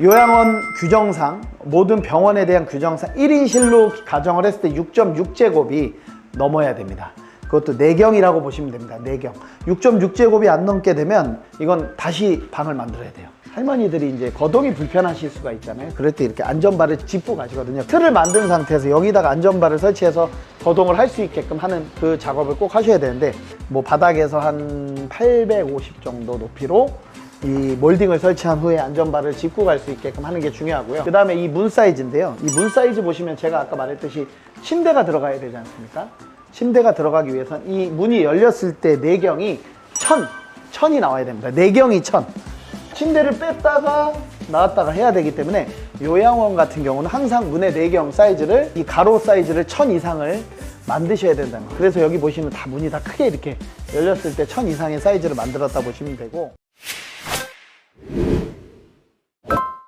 요양원 규정상 모든 병원에 대한 규정상 1인실로 가정을 했을 때 6.6제곱이 넘어야 됩니다. 그것도 내경이라고 보시면 됩니다. 내경. 6.6제곱이 안 넘게 되면 이건 다시 방을 만들어야 돼요. 할머니들이 이제 거동이 불편하실 수가 있잖아요. 그럴 때 이렇게 안전바를 짚고 가시거든요. 틀을 만든 상태에서 여기다가 안전바를 설치해서 거동을 할 수 있게끔 하는 그 작업을 꼭 하셔야 되는데 뭐 바닥에서 한 850 정도 높이로 이 몰딩을 설치한 후에 안전바를 짚고 갈 수 있게끔 하는 게 중요하고요. 그 다음에 이 문 사이즈인데요. 이 문 사이즈 보시면 제가 아까 말했듯이 침대가 들어가야 되지 않습니까? 침대가 들어가기 위해선 이 문이 열렸을 때 내경이 천, 천이 나와야 됩니다. 내경이 천. 침대를 뺐다가 나왔다가 해야 되기 때문에 요양원 같은 경우는 항상 문의 내경 사이즈를 이 가로 사이즈를 천 이상을 만드셔야 된다는 거예요. 그래서 여기 보시면 다 문이 다 크게 이렇게 열렸을 때 천 이상의 사이즈를 만들었다 보시면 되고 you